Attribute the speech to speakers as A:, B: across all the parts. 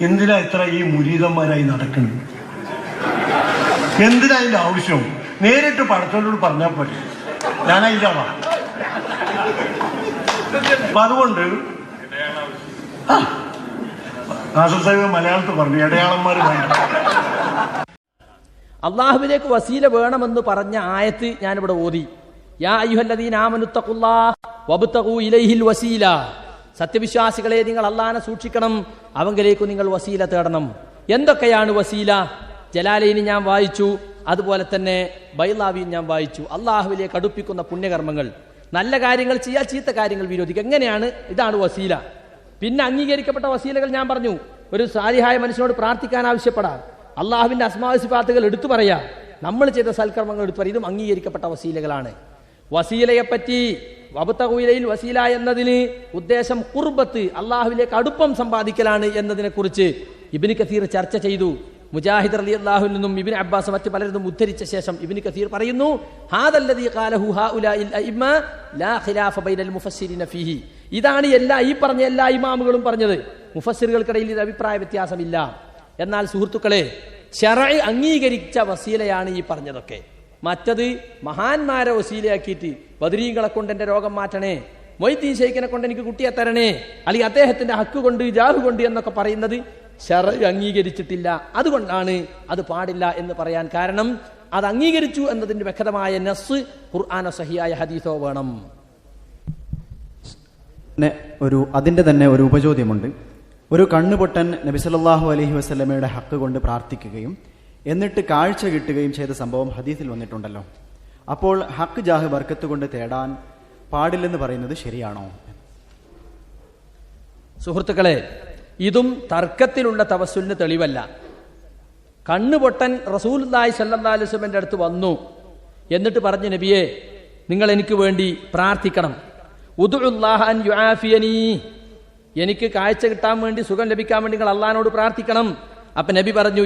A: എന്തിനാ ഇത്ര ഈ മുരീതന്മാരായി നടക്കുന്നത് എന്തിനാ അതിന്റെ ആവശ്യം? നേരിട്ട് പടത്തോട് പറഞ്ഞാൽ പോരെ. അപ്പൊ അതുകൊണ്ട് ആ, മലയാളത്തിൽ പറഞ്ഞു ഇടയാളന്മാർ വേണ്ട
B: അള്ളാഹുവിലേക്ക് വസീല വേണമെന്ന് പറഞ്ഞ ആയത്ത് ഞാനിവിടെ ഓതി. യാ അയ്യുഹല്ലദീന ആമനുത്തഖുല്ലാഹ് വബ്തഖൂ ഇലൈഹിൽ വസീല. സത്യവിശ്വാസികളെ നിങ്ങൾ അള്ളാനെ സൂക്ഷിക്കണം അവങ്കിലേക്ക് നിങ്ങൾ വസീല തേടണം. എന്തൊക്കെയാണ് വസീല? ജലാലയിന് ഞാൻ വായിച്ചു അതുപോലെ തന്നെ ബൈലാവിയും ഞാൻ വായിച്ചു. അള്ളാഹുവിലേക്ക് കടുപ്പിക്കുന്ന പുണ്യകർമ്മങ്ങൾ. നല്ല കാര്യങ്ങൾ ചെയ്യാ ചീത്ത കാര്യങ്ങൾ വിരോധിക്കുക. എങ്ങനെയാണ്? ഇതാണ് വസീല. പിന്നെ അംഗീകരിക്കപ്പെട്ട വസീലകൾ ഞാൻ പറഞ്ഞു. ഒരു സാരിഹായ മനുഷ്യനോട് പ്രാർത്ഥിക്കാൻ ആവശ്യപ്പെടാം. അള്ളാഹുവിന്റെ അസ്മാവിസിഫാത്തുകൾ എടുത്തു പറയാ. നമ്മൾ ചെയ്ത സൽക്കർമ്മങ്ങൾ എടുത്തു പറയാം. ഇതും അംഗീകരിക്കപ്പെട്ട വസീലകളാണ്. വസീലയെപ്പറ്റി വബത്തകുയിലയിൽ വസീല എന്നതിന് ഉദ്ദേശം കുർബത്ത് അള്ളാഹുവിലേക്ക് അടുപ്പം സമ്പാദിക്കലാണ് എന്നതിനെ കുറിച്ച് ഇബിന് കസീർ ചർച്ച ചെയ്തു. മുജാഹിദ് അലി അള്ളാഹു നിന്നും ഇബിൻ അബ്ബാസ് മറ്റ് പലരിലും ഉദ്ധരിച്ച ശേഷം ഇബിൻ കസീർ പറയുന്നു ഇതാണ് എല്ലാ ഈ പറഞ്ഞ എല്ലാ ഇമാമുകളും പറഞ്ഞത്. മുഫസ്സിറുകൾക്കിടയിൽ ഇത് അഭിപ്രായ വ്യത്യാസമില്ല. എന്നാൽ സുഹൃത്തുക്കളെ ചെറ അംഗീകരിച്ച വസീലയാണ് ഈ പറഞ്ഞതൊക്കെ. മറ്റത് മഹാന്മാരെ വസീലയാക്കിയിട്ട് ബദരീങ്ങളെ കൊണ്ട് എന്റെ രോഗം മാറ്റണേ. മൊയ്തീൻ ഷെയ്ഖിനെ കൊണ്ട് എനിക്ക് കുട്ടിയെ തരണേ. അല്ലെങ്കിൽ അദ്ദേഹത്തിന്റെ ഹക്ക് കൊണ്ട് ജാഹു കൊണ്ട് എന്നൊക്കെ പറയുന്നത് ശറ അംഗീകരിച്ചിട്ടില്ല. അതുകൊണ്ടാണ് അത് പാടില്ല എന്ന് പറയാൻ കാരണം അത് അംഗീകരിച്ചു എന്നതിന്റെ വ്യക്തമായ നസ് ഖുർആാന സഹിയായ ഹദീസോ വേണം.
C: ഒരു അതിന്റെ തന്നെ ഒരു ഉപചോദ്യമുണ്ട്. ഒരു കണ്ണുപൊട്ടൻ നബി അലഹി വസ്ലമയുടെ ഹക്ക് കൊണ്ട് പ്രാർത്ഥിക്കുകയും എന്നിട്ട് കാഴ്ച കിട്ടുകയും ചെയ്ത സംഭവം ഹദീസിൽ വന്നിട്ടുണ്ടല്ലോ. അപ്പോൾ ഹക്ക് ജാഹ് ബർക്കത്ത് കൊണ്ട് തേടാൻ പാടില്ലെന്ന് പറയുന്നത് ശരിയാണോ?
B: സുഹൃത്തുക്കളെ ഇതും തർക്കത്തിലുള്ള തവസുലിന് തെളിവല്ല. കണ്ണുപൊട്ടൻ റസൂൽ സല്ലാ അലുസ്ലമിന്റെ അടുത്ത് വന്നു. എന്നിട്ട് പറഞ്ഞു നബിയെ നിങ്ങൾ എനിക്ക് വേണ്ടി പ്രാർത്ഥിക്കണം. ഉദുല്ലാഹൻ എനിക്ക് കാഴ്ച കിട്ടാൻ വേണ്ടി സുഖം ലഭിക്കാൻ വേണ്ടി നിങ്ങൾ അള്ളഹാനോട് പ്രാർത്ഥിക്കണം. അപ്പൊ നബി പറഞ്ഞു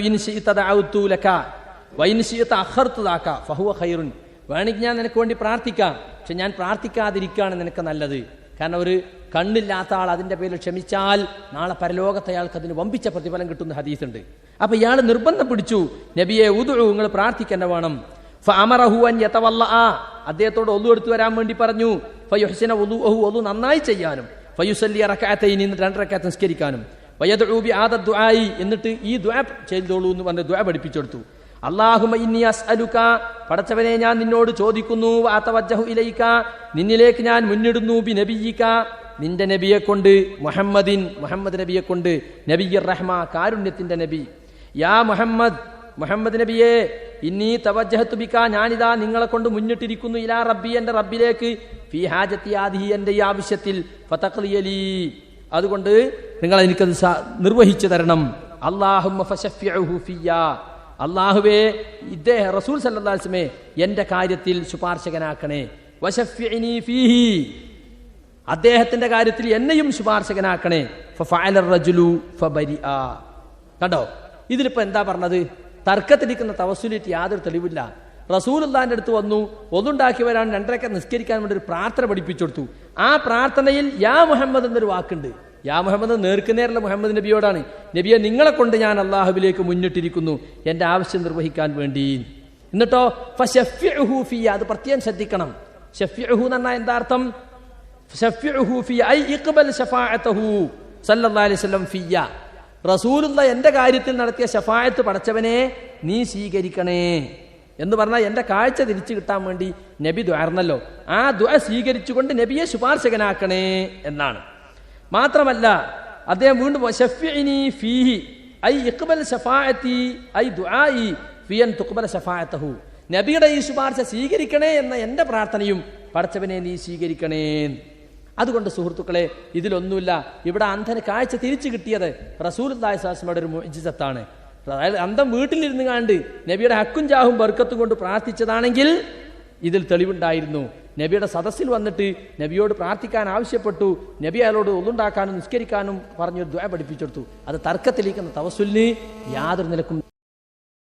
B: വേണമെങ്കിൽ ഞാൻ നിനക്ക് വേണ്ടി പ്രാർത്ഥിക്കാം. പക്ഷെ ഞാൻ പ്രാർത്ഥിക്കാതിരിക്കുകയാണ് നിനക്ക് നല്ലത്. കാരണം ഒരു കണ്ണില്ലാത്ത ആൾ അതിന്റെ പേരിൽ ക്ഷമിച്ചാൽ നാളെ പരലോകത്തെ അയാൾക്ക് അതിന് വമ്പിച്ച പ്രതിഫലം കിട്ടുന്ന ഹദീസുണ്ട്. അപ്പൊ ഇയാൾ നിർബന്ധം പിടിച്ചു നബിയെ ഉദു നിങ്ങൾ പ്രാർത്ഥിക്കേണ്ട വേണം. ആ അദ്ദേഹത്തോട് ഒതു എടുത്തു വരാൻ വേണ്ടി പറഞ്ഞു. ഫയുഹ്സിന വുദൂഅഹു ഒതു നന്നായി ചെയ്യാനും. ഫയുസല്ലി അറക്കാത്ത ഇനി രണ്ട് റകഅത്ത് നിസ്കരിക്കാനും. വയദ്ഉ ബി ആദ ദുആയി എന്നിട്ട് ഈ ദ്വാ ചെയ്തോളൂ എന്ന് പറഞ്ഞ് ദ്വാ പഠിപ്പിച്ചെടുത്തു. അല്ലാഹുമ ഇന്നി അസ്അലുക പടച്ചവനെ ഞാൻ നിന്നോട് ചോദിക്കുന്നു വാതവജ്ജഹു ഇലൈക നിന്നിലേക്ക് ഞാൻ മുന്നിടുന്നു ബി നബിയിക്ക നിന്റെ നബിയെ കൊണ്ട് മുഹമ്മദിൻ മുഹമ്മദ് നബിയെ കൊണ്ട് നബിയർ റഹ്മ കാരുണ്യത്തിന്റെ നബി. യാ മുഹമ്മദ് മുഹമ്മദ് നബിയെ ഇന്നീ തവജ്ജഹത്തുബിക്ക ഞാനിതാ നിങ്ങളെ കൊണ്ട് മുന്നിട്ടിരിക്കുന്നു ഇലാ റബ്ബി എന്റെ റബ്ബിലേക്ക് ഫി ഹാജത്തി ആദിഹി എന്റെ ഈ ആവശ്യത്തിൽ അതുകൊണ്ട് നിങ്ങൾ എനിക്കത് നിർവഹിച്ചു തരണം. ഫിയ്യാ. അള്ളാഹുവേ ഇദ്ദേഹം റസൂൽ സല്ലാസ്മേ എന്റെ കാര്യത്തിൽ ശുപാർശകനാക്കണേ. വശഫ്യഇനി ഫീഹി. അദ്ദേഹത്തിന്റെ കാര്യത്തിൽ എന്നെയും ശുപാർശകനാക്കണേ. കണ്ടോ? ഇതിലിപ്പോ എന്താ പറഞ്ഞത്? തർക്കത്തിരിക്കുന്ന തവസുലിറ്റ് യാതൊരു തെളിവില്ല. റസൂലുള്ളാന്റെ അടുത്ത് വന്നു ഒന്നുണ്ടാക്കിയവരാണ് രണ്ടരക്ക നിസ്കരിക്കാൻ വേണ്ടി ഒരു പ്രാർത്ഥന പഠിപ്പിച്ചു കൊടുത്തു. ആ പ്രാർത്ഥനയിൽ യാ മുഹമ്മദ് എന്നൊരു വാക്കുണ്ട്. യാ മുഹമ്മദ് നേർക്കുനേരുള്ള മുഹമ്മദ് നബിയോടാണ്. നബിയെ നിങ്ങളെ കൊണ്ട് ഞാൻ അള്ളാഹുവിലേക്ക് മുന്നിട്ടിരിക്കുന്നു. എന്റെ ആവശ്യം നിർവഹിക്കാൻ വേണ്ടി. എന്നിട്ടോ അത് പ്രത്യേകം ശ്രദ്ധിക്കണം. ഷഫ്യഉഹു എന്ന് പറഞ്ഞാൽ എന്താ അർത്ഥം? റസൂലുള്ള എന്റെ കാര്യത്തിൽ നടത്തിയ ഷഫായത്ത് പടച്ചവനെ നീ സ്വീകരിക്കണേ. എന്ന് പറഞ്ഞാൽ എന്റെ കാഴ്ച തിരിച്ചു കിട്ടാൻ വേണ്ടി നബി ദ്വാർന്നല്ലോ ആ ദ്വ സ്വീകരിച്ചുകൊണ്ട് നബിയെ ശുപാർശകനാക്കണേ എന്നാണ്. മാത്രമല്ല അദ്ദേഹം വീണ്ടും ഷഫ്യഇനി ഫീഹി ഐ ഇക്ബൽ ശഫാഅത്തി ഐ ദുആഇ ഫിയൻ തുക്ബൽ ശഫാഅത്തഹു നബിയുടെ ഈ ശുപാർശ സ്വീകരിക്കണേ എന്ന എന്റെ പ്രാർത്ഥനയും പടച്ചവനെ നീ സ്വീകരിക്കണേ. അതുകൊണ്ട് സുഹൃത്തുക്കളെ ഇതിലൊന്നുമില്ല. ഇവിടെ അന്ധന് കാഴ്ച തിരിച്ചു കിട്ടിയത് റസൂൽ ദാസ്മയുടെ ഒരു മുജിസത്താണ് അതായത് അന്ധം വീട്ടിലിരുന്ന് കാണ്ട് നബിയുടെ ഹക്കും ജാഹും ബർക്കത്തും കൊണ്ട് പ്രാർത്ഥിച്ചതാണെങ്കിൽ ഇതിൽ തെളിവുണ്ടായിരുന്നു. നബിയുടെ സദസ്സിൽ വന്നിട്ട് നബിയോട് പ്രാർത്ഥിക്കാൻ ആവശ്യപ്പെട്ടു. നബി അയാളോട് ഒന്നുണ്ടാക്കാനും നിസ്കരിക്കാനും പറഞ്ഞൊരു ദ്വയ പഠിപ്പിച്ചെടുത്തു. അത് തർക്കത്തിലേക്കുന്ന തവസുലിന് യാതൊരു നിലക്കും